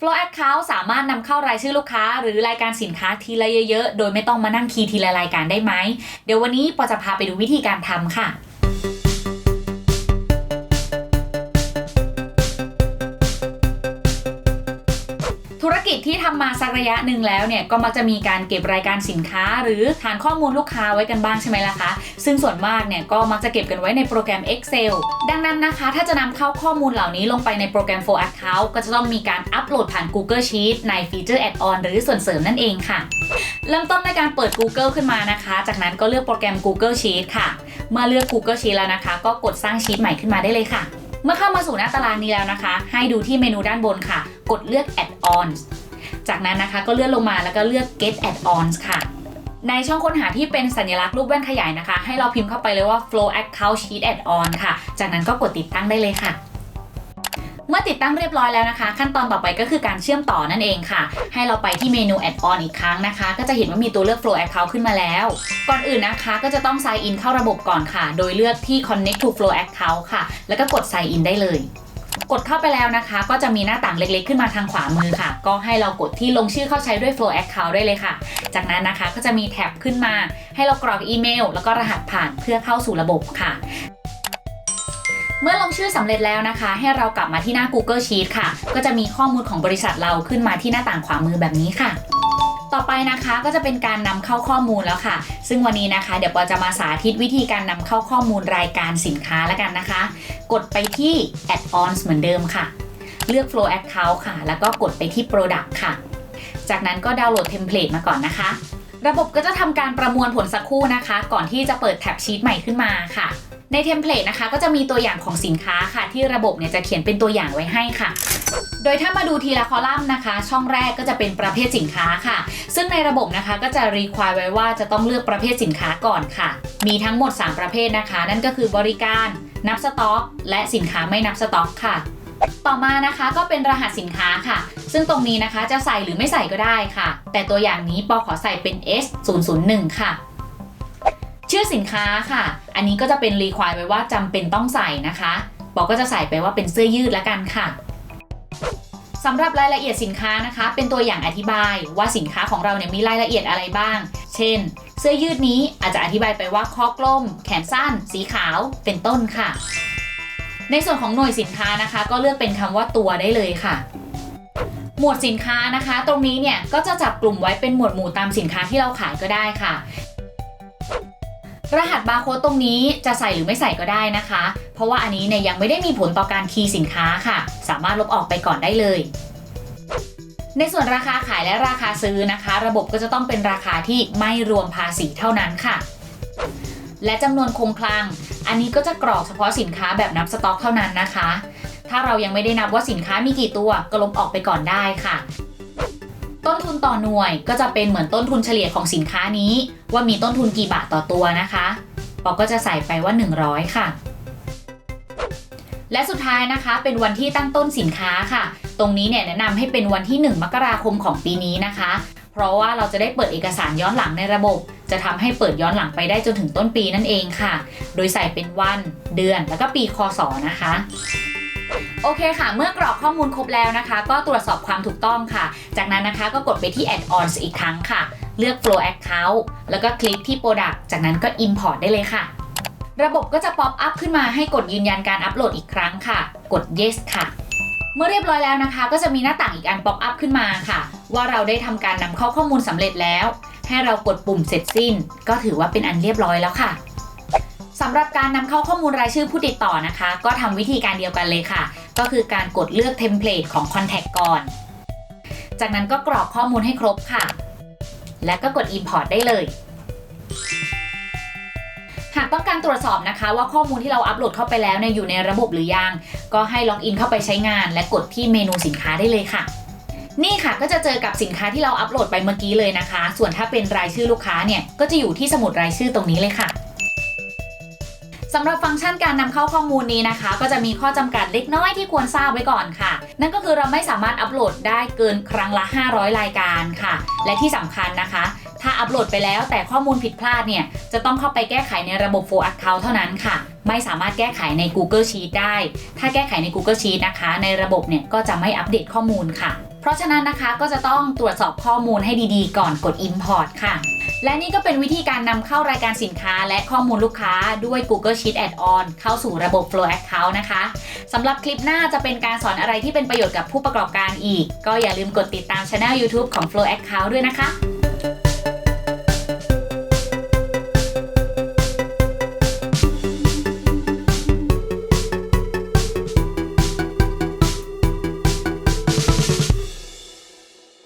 Flow Account สามารถนำเข้ารายชื่อลูกค้า หรือรายการสินค้าทีละเยอะๆ โดยไม่ต้องมานั่งคีย์ทีละรายการได้ไหม เดี๋ยววันนี้ปอจะพาไปดูวิธีการทำค่ะ กิจที่ทำมาสักระยะหนึ่งแล้วเนี่ยก็มักจะมีการเก็บรายการสินค้า หรือฐานข้อมูลลูกค้าไว้กันบ้างใช่ไหมล่ะคะ ซึ่งส่วนมากเนี่ยก็มักจะเก็บกันไว้ในโปรแกรม Excel ดังนั้นนะคะ ถ้าจะนำเข้าข้อมูลเหล่านี้ลงไปในโปรแกรม For Account ก็จะต้องมีการอัปโหลดผ่าน Google Sheet ในฟีเจอร์ Add-on หรือส่วนเสริมนั่นเองค่ะ เริ่มต้นในการเปิด Google ขึ้นมานะคะ จากนั้นก็เลือกโปรแกรม Google Sheet ค่ะ เมื่อเลือก Google Sheet แล้วนะคะ ก็กดสร้างชีตใหม่ขึ้นมาได้เลยค่ะ เมื่อเข้ามาสู่หน้าตารางนี้แล้วนะคะ ให้ดูที่เมนูด้านบนค่ะ กดเลือก Add-ons จากนั้นนะคะก็เลื่อนลงมาแล้วก็เลือก get add-ons ค่ะ ในช่องค้นหาที่เป็นสัญลักษณ์รูปแว่นขยายนะคะ ให้เราพิมพ์เข้าไปเลยว่า flow account sheet add-on ค่ะ จากนั้นก็กดติดตั้งได้เลยค่ะ มื่อติดตั้งเรียบร้อยแล้วนะคะ ขั้นตอนต่อไปก็คือการเชื่อมต่อนั่นเองค่ะ ให้เราไปที่เมนู add-on อีกครั้งนะคะ ก็จะเห็นว่ามีตัวเลือก flow account ขึ้นมาแล้ว ก่อนอื่นนะคะ ก็จะต้อง sign in เข้าระบบก่อนค่ะ โดยเลือกที่ connect to flow account ค่ะ แล้วก็กด sign in ได้เลยกดเข้าไปแล้วนะคะ ก็จะมีหน้าต่างเล็กๆ ขึ้นมาทางขวามือค่ะ ก็ให้เรากดที่ลงชื่อเข้าใช้ด้วย Flow Account ได้เลยค่ะ จากนั้นนะคะก็จะมีแท็บขึ้นมา ให้เรากรอกอีเมล แล้วก็รหัสผ่านเพื่อเข้าสู่ระบบค่ะ เมื่อลงชื่อสำเร็จแล้วนะคะ ให้เรากลับมาที่หน้า Google Sheet ค่ะ ก็จะมีข้อมูลของบริษัทเราขึ้นมาที่หน้าต่างขวามือแบบนี้ค่ะต่อไปนะคะก็จะเป็นการนำเข้าข้อมูลแล้วค่ะ ซึ่งวันนี้นะคะ เดี๋ยวปอจะมาสาธิตวิธีการนำเข้าข้อมูลรายการสินค้าแล้วกันนะคะ กดไปที่ add-ons เหมือนเดิมค่ะ เลือก flow account ค่ะ แล้วก็กดไปที่ product ค่ะ จากนั้นก็ดาวน์โหลดเทมเพลตมาก่อนนะคะ ระบบก็จะทำการประมวลผลสักครู่นะคะ ก่อนที่จะเปิดแท็บชีตใหม่ขึ้นมาค่ะ ในเทมเพลตนะคะก็จะมีตัวอย่างของสินค้าค่ะ ที่ระบบเนี่ยจะเขียนเป็นตัวอย่างไว้ให้ค่ะ โดยถ้ามาดูทีละคอลัมน์นะคะ ช่องแรกก็จะเป็นประเภทสินค้าค่ะ ซึ่งในระบบนะคะก็จะรีควายไว้ว่าจะต้องเลือกประเภทสินค้าก่อนค่ะ มีทั้งหมด 3 ประเภทนะคะ นั่นก็คือบริการนับสต็อก และสินค้าไม่นับสต็อกค่ะต่อมานะคะก็เป็นรหัสสินค้าค่ะ ซึ่งตรงนี้นะคะจะใส่หรือไม่ใส่ก็ได้ค่ะ แต่ตัวอย่างนี้ปอขอใส่เป็น S 0 0 1 ค่ะ ชื่อสินค้าค่ะ อันนี้ก็จะเป็นรีควายไว้ว่าจำเป็นต้องใส่นะคะปอก็จะใส่ไปว่าเป็นเสื้อยืดละกันค่ะสำหรับรายละเอียดสินค้านะคะ เป็นตัวอย่างอธิบายว่าสินค้าของเราเนี่ยมีรายละเอียดอะไรบ้าง เช่น เสื้อยืดนี้อาจจะอธิบายไปว่าคอกลม แขนสั้น สีขาว เป็นต้นค่ะ ในส่วนของหน่วยสินค้านะคะ ก็เลือกเป็นคำว่าตัวได้เลยค่ะ หมวดสินค้านะคะ ตรงนี้เนี่ยก็จะจับกลุ่มไว้เป็นหมวดหมู่ตามสินค้าที่เราขายก็ได้ค่ะ รหัสบาร์โค้ดตรงนี้จะใส่หรือไม่ใส่ก็ได้นะคะ เพราะว่าอันนี้เนี่ยยังไม่ได้มีผลต่อการคีย์สินค้าค่ะ สามารถลบออกไปก่อนได้เลย ในส่วนราคาขายและราคาซื้อนะคะ ระบบก็จะต้องเป็นราคาที่ไม่รวมภาษีเท่านั้นค่ะ และจำนวนคงคลัง อันนี้ก็จะกรอกเฉพาะสินค้าแบบนับสต็อกเท่านั้นนะคะ ถ้าเรายังไม่ได้นับว่าสินค้ามีกี่ตัวก็ลบออกไปก่อนได้ค่ะ ต้นทุนต่อหน่วยก็จะเป็นเหมือนต้นทุนเฉลี่ยของสินค้านี้ ว่ามีต้นทุนกี่บาทต่อตัวนะคะปอก็จะใส่ไปว่า 100 ค่ะ และสุดท้ายนะคะ เป็นวันที่ตั้งต้นสินค้าค่ะ ตรงนี้เนี่ยแนะนำให้เป็นวันที่ 1 มกราคมของปีนี้นะคะ เพราะว่าเราจะได้เปิดเอกสารย้อนหลังในระบบ จะทำให้เปิดย้อนหลังไปได้จนถึงต้นปีนั่นเองค่ะ โดยใส่เป็นวัน เดือน แล้วก็ปีคศนะคะ โอเคค่ะ เมื่อกรอกข้อมูลครบแล้วนะคะ ก็ตรวจสอบความถูกต้องค่ะ จากนั้นนะคะก็กดไปที่ add-ons อีกครั้งค่ะ เลือก flow account แล้วก็คลิกที่ product จากนั้นก็ import ได้เลยค่ะ ระบบก็จะป๊อปอัพขึ้นมาให้กดยืนยันการอัปโหลดอีกครั้งค่ะ กด yes ค่ะ เมื่อเรียบร้อยแล้วนะคะ ก็จะมีหน้าต่างอีกอันป๊อปอัพขึ้นมาค่ะ ว่าเราได้ทำการนำเข้าข้อมูลสำเร็จแล้ว ให้เรากดปุ่มเสร็จสิ้น ก็ถือว่าเป็นอันเรียบร้อยแล้วค่ะสำหรับการนำเข้าข้อมูลรายชื่อผู้ติดต่อนะคะ ก็ทำวิธีการเดียวกันเลยค่ะ ก็คือการกดเลือกเทมเพลตของ Contact ก่อน จากนั้นก็กรอกข้อมูลให้ครบค่ะ และก็กด Import ได้เลย หากต้องการตรวจสอบนะคะว่าข้อมูลที่เราอัปโหลดเข้าไปแล้วเนี่ยอยู่ในระบบหรือยัง ก็ให้ล็อกอินเข้าไปใช้งาน และกดที่เมนูสินค้าได้เลยค่ะ นี่ค่ะก็จะเจอกับสินค้าที่เราอัปโหลดไปเมื่อกี้เลยนะคะ ส่วนถ้าเป็นรายชื่อลูกค้าเนี่ยก็จะอยู่ที่สมุดรายชื่อตรงนี้เลยค่ะ สำหรับฟังก์ชันการนำเข้าข้อมูลนี้นะคะ ก็จะมีข้อจำกัดเล็กน้อยที่ควรทราบไว้ก่อนค่ะ นั่นก็คือเราไม่สามารถอัปโหลดได้เกินครั้งละ 500 รายการค่ะ และที่สำคัญนะคะ ถ้าอัปโหลดไปแล้วแต่ข้อมูลผิดพลาดเนี่ย จะต้องเข้าไปแก้ไขในระบบ Full Account เท่านั้นค่ะ ไม่สามารถแก้ไขใน Google Sheet ได้ ถ้าแก้ไขใน Google Sheet นะคะ ในระบบเนี่ยก็จะไม่อัปเดตข้อมูลค่ะ เพราะฉะนั้นนะคะก็จะต้องตรวจสอบข้อมูลให้ดีๆ ก่อนกด Import ค่ะ และนี่ก็เป็นวิธีการนำเข้ารายการสินค้าและข้อมูลลูกค้าด้วย Google Sheet Add-on เข้าสู่ระบบ Flow Account นะคะสำหรับคลิปหน้าจะเป็นการสอนอะไรที่เป็นประโยชน์กับผู้ประกอบการอีก ก็อย่าลืมกดติดตามช anel YouTube ของ Flow Account ด้วยนะคะ